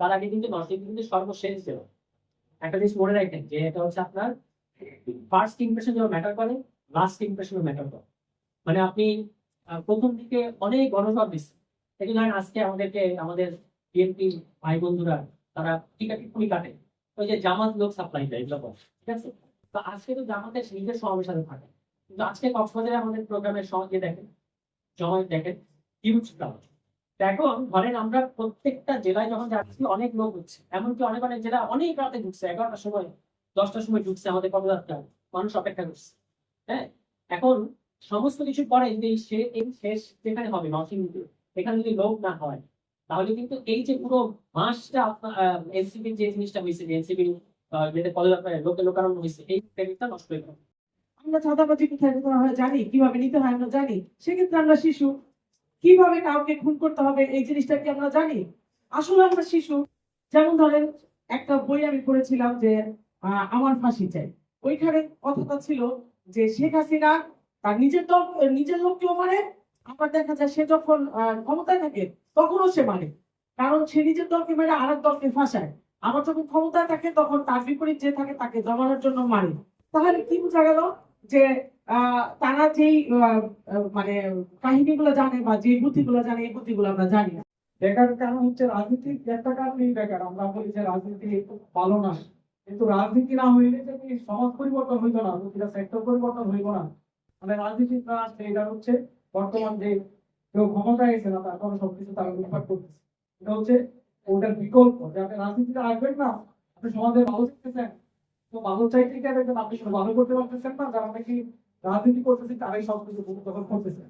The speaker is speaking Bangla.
তার আগে কিন্তু নরসিংদী কিন্তু সর্বশেষ ছিল একটা জিনিস মনে রাখেন যে এটা হচ্ছে আপনার ফার্স্ট ইমপ্রেশন যেমন ম্যাটার করে লাস্ট ইমপ্রেশনও ম্যাটার করে। মানে আপনি প্রথম দিকে অনেক গণসভা দিচ্ছেন এই ধরেন আজকে আমাদেরকে, আমাদের বিএনপি ভাই বন্ধুরা, তারা টিকাটি খুবই কাটে ওই যে জামাত লোক সাপ্লাই দেয়, এগুলো ঠিক আছে? তো আজকে তো জামাতের নিজের সমাবেশ থাকে। কিন্তু আজকে কক্সবাজারে আমাদের প্রোগ্রামের সঙ্গে দেখেন, জমায়েত দেখেন হিউজ ক্রাউড এখন ধরেন আমরা প্রত্যেকটা জেলায় যখন যাচ্ছি, অনেক লোক হচ্ছে এমনকি অনেক অনেক জেলা অনেক রাতে ঢুকছে। এগারোটার সময়, দশটার সময় ঢুকছে আমাদের মানুষ অপেক্ষা করছে। হ্যাঁ? এখন সমস্ত পরে যদি সে- এই শেষ যেখানে হবে এখানে যদি লোক না হয়, তাহলে কিন্তু এই যে পুরো মাসটা এনসিপির যে জিনিসটা হয়েছে, যে এনসিপি যেটা পদযাত্রায় লোকে লোকারণ্য হয়েছে, এই ক্রেডিটটা নষ্ট হয়ে গেল। আমরা কোথায় জানি, কীভাবে নিতে হয়, আমরা জানি। সেক্ষেত্রে আমরা শিশু। কীভাবে কাউকে খুন করতে হবে, এই জিনিসটা কি আমরা জানি? আসলে আমরা শিশু। যেমন ধরেন, একটা বই আমি পড়েছিলাম যে আমার ফাঁসি চাই। ওইখানে কথাটা ছিল যে, শেখ হাসিনা তার নিজের দল, নিজের লোককেও মারে আবার দেখা যায় সে যখন ক্ষমতায় থাকে, তখনও সে মারে কারণ সে নিজের দলকে মেরে আরেক দলকে ফাঁসায়। আবার যখন ক্ষমতায় থাকে, তখন তার বিপরীত যে থাকে, তাকে জমানোর জন্য মারে। তাহলে কি বোঝা গেল? যে তারা যেই মানে কাহিনীগুলো জানে বা যে বুদ্ধিগুলো জানে, এই বুদ্ধিগুলো আমরা জানি না। বেকার কারণ হচ্ছে রাজনীতির একটা কারণেই বেকার। আমরা বলি যে রাজনীতি ভালো না। কিন্তু রাজনীতি না হইলে যে সমাজ পরিবর্তন হইতো না প্রতিটা সেক্টর পরিবর্তন হইব না। মানে রাজনীতি না আসলে এটা হচ্ছে বর্তমান যে কেউ ক্ষমতায় এসে না, তারপরে সবকিছু তারা লুটপাট করতেছে। এটা হচ্ছে ওটার বিকল্প যে আপনি রাজনীতিতে আসবেন না, আপনি সমাজে ভালো চাইতেছেন চাই চাইতে গেলে মানুষ করতে পারতেছেন না, যারা নাকি রাজনীতি করতেছে, তারাই সবকিছু দখল করতেছে।